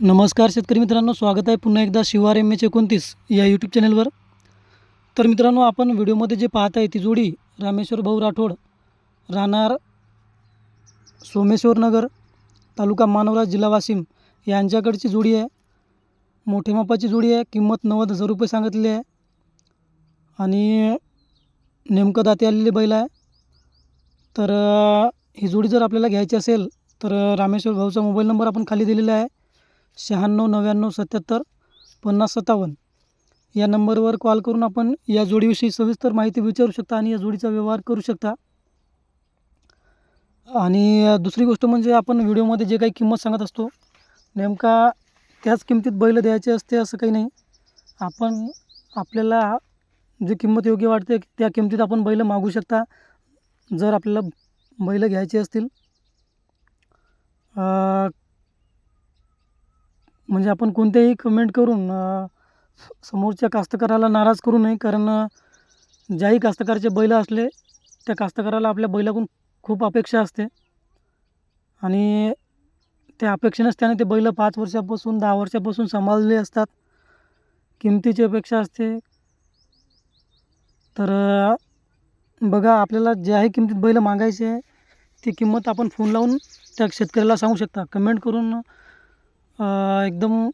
नमस्कार शेतकरी मित्रांनो स्वागत आहे पुन्हा एकदा शिवार एम एच एकोणतीस या यूट्यूब चॅनलवर तर मित्रांनो आपण व्हिडिओमध्ये जे पाहत आहे ती जोडी रामेश्वर भाऊ राठोड राहणार सोमेश्वरनगर तालुका मानवराज जिल्हा वाशिम यांच्याकडची जोडी आहे. मोठ्या मापाची जोडी आहे किंमत नव्वद हजार रुपये सांगितली आहे. आणि नेमकं दाते आलेली बैल आहे. तर ही जोडी जर आपल्याला घ्यायची असेल तर रामेश्वर भाऊचा मोबाईल नंबर आपण खाली दिलेला आहे. शहाण्णव नव्याण्णव सत्याहत्तर पन्नास सत्तावन्न या नंबरवर कॉल करून आपण या जोडीविषयी सविस्तर माहिती विचारू शकता आणि या जोडीचा व्यवहार करू शकता. आणि दुसरी गोष्ट म्हणजे आपण व्हिडिओमध्ये जे काही किंमत सांगत असतो नेमका त्याच किमतीत बैल द्यायचे असते असं काही नाही. आपण आपल्याला जी किंमत योग्य वाटते त्या किमतीत आपण बैल मागू शकता. जर आपल्याला बैल घ्यायचे असतील म्हणजे आपण कोणत्याही कमेंट करून समोरच्या कास्तकाराला नाराज करू नये कारण ज्याही कास्तकाराचे बैल असले त्या कास्तकाराला आपल्या बैलाकडून खूप अपेक्षा असते. आणि त्या अपेक्षेनंच त्याने ते बैल पाच वर्षापासून दहा वर्षापासून सांभाळले असतात. किमतीची अपेक्षा असते. तर बघा आपल्याला ज्याही किमतीत बैल मागायचे आहे ती किंमत आपण फोन लावून त्या शेतकऱ्याला सांगू शकता. कमेंट करून एकदम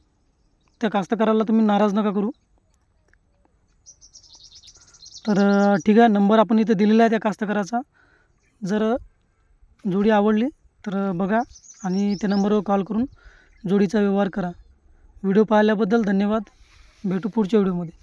त्या कास्तकाराला तुम्ही नाराज नका करू. तर ठीक आहे नंबर आपण इथे दिलेला आहे त्या कास्तकाराचा. जर जोडी आवडली तर बघा आणि त्या नंबरवर कॉल करून जोडीचा व्यवहार करा. व्हिडिओ पाहिल्याबद्दल धन्यवाद. भेटू पुढच्या व्हिडिओमध्ये.